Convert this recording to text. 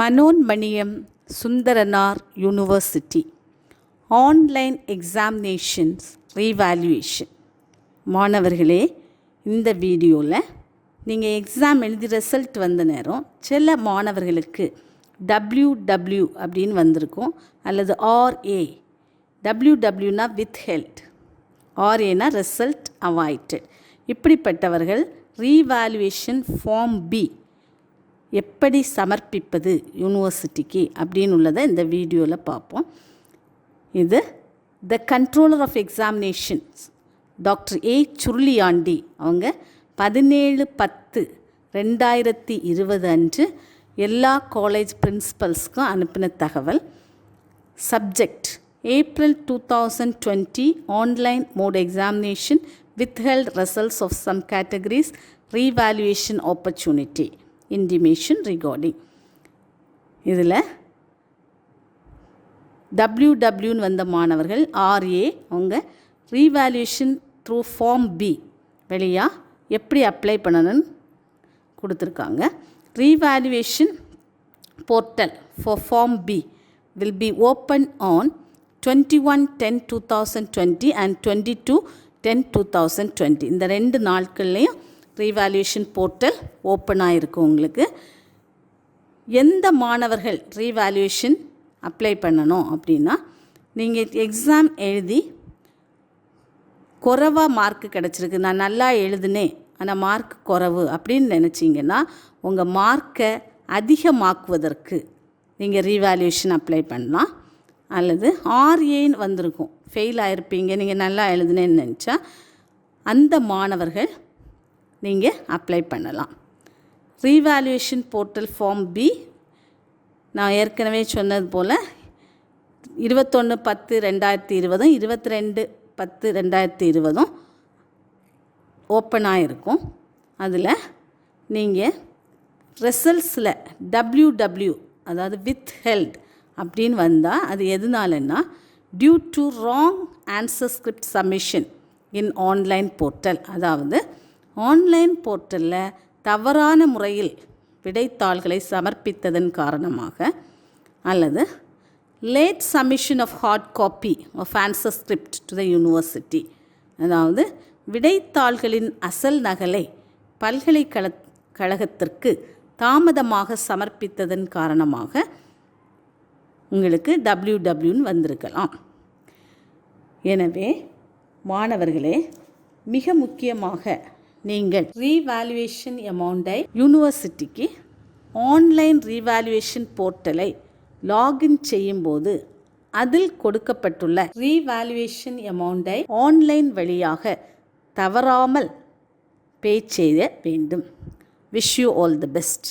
Manonmaniam Sundaranar university. Online examinations revaluation மாணவர்களே இந்த வீடியோவில் நீங்கள் எக்ஸாம் எழுதி ரிசல்ட் வந்த நேரம் சில மாணவர்களுக்கு டபிள்யூ டபிள்யூ அப்படின்னு வந்திருக்கும். அல்லது ஆர்ஏ டபிள்யூ டபிள்யூனா வித் ஹெல்ட். ஆர்ஏனா ரிசல்ட் அவாய்டட். இப்படிப்பட்டவர்கள் ரீவேல்யூவேஷன் ஃபார்ம் பி எப்படி சமர்ப்பிப்பது யூனிவர்சிட்டிக்கு அப்படின்னு உள்ளதை இந்த வீடியோவில் பார்ப்போம். இது the controller of examinations doctor A Suruliandi. அவங்க பதினேழு பத்து ரெண்டாயிரத்தி இருபது அன்று எல்லா காலேஜ் பிரின்சிபல்ஸ்க்கும் அனுப்பின தகவல். Subject April two thousand twenty online mode examination withheld results of some categories revaluation opportunity intimation regarding இதில் டபிள்யூடபிள்யூன்னு வந்த மாணவர்கள் ஆர்ஏ அவங்க ரீவேல்யூஷன் த்ரூ ஃபார்ம் பி வழியாக எப்படி அப்ளை பண்ணணும்னு கொடுத்துருக்காங்க. Revaluation portal for form B will be open on twenty one ten two thousand twenty and twenty two ten two thousand twenty இந்த ரெண்டு நாட்கள்லேயும் ரீவேல்யூஷன் போர்ட்டல் ஓப்பன் ஆகிருக்கும் உங்களுக்கு. எந்த மாணவர்கள் ரீவேல்யூஷன் அப்ளை பண்ணணும் அப்படின்னா நீங்கள் எக்ஸாம் எழுதி குறவாக மார்க் கிடச்சிருக்கு. நான் நல்லா எழுதுனேன் ஆனால் மார்க் குறவு அப்படின்னு நினச்சிங்கன்னா உங்கள் மார்க்கை அதிகமாக்குவதற்கு நீங்கள் ரீவேல்யூஷன் அப்ளை பண்ணலாம். அல்லது ஆர்ஏன்னு வந்திருக்கும். ஃபெயில் ஆகிருப்பீங்க நீங்கள் நல்லா எழுதுனேன்னு நினச்சா அந்த மாணவர்கள் நீங்கள் அப்ளை பண்ணலாம். ரீவேல்யூஷன் போர்ட்டல் ஃபார்ம் பி நான் ஏற்கனவே சொன்னது போல் இருபத்தொன்று பத்து ரெண்டாயிரத்தி இருபதும் இருபத்தி ரெண்டு பத்து ரெண்டாயிரத்தி இருபதும் ஓப்பனாக இருக்கும் அதில் நீங்கள் ரிசல்ட்ஸில் டபிள்யூ டபிள்யூ அதாவது வித் ஹெல்ட் அப்படின்னு வந்தால் அது எதனாலன்னா due to wrong answer script submission in online portal அதாவது ஆன்லைன் போர்ட்டலில் தவறான முறையில் விடைத்தாள்களை சமர்ப்பித்ததன் காரணமாக அல்லது late submission of hard copy of answer script to the university அதாவது விடைத்தாள்களின் அசல் நகலை பல்கலைக்கழ கழகத்திற்கு தாமதமாக சமர்ப்பித்ததன் காரணமாக உங்களுக்கு டபிள்யூ டபிள்யூன்னு வந்திருக்கலாம். எனவே மாணவர்களே மிக முக்கியமாக நீங்கள் ரீவேல்யூவேஷன் அமௌண்ட்டை யூனிவர்சிட்டிக்கு ஆன்லைன் ரீவேல்யூவேஷன் போர்ட்டலை லாகின் செய்யும்போது அதில் கொடுக்கப்பட்டுள்ள ரீவேல்யூவேஷன் அமௌண்ட்டை ஆன்லைன் வழியாக தவறாமல் பே செய்ய வேண்டும். Wish you all the best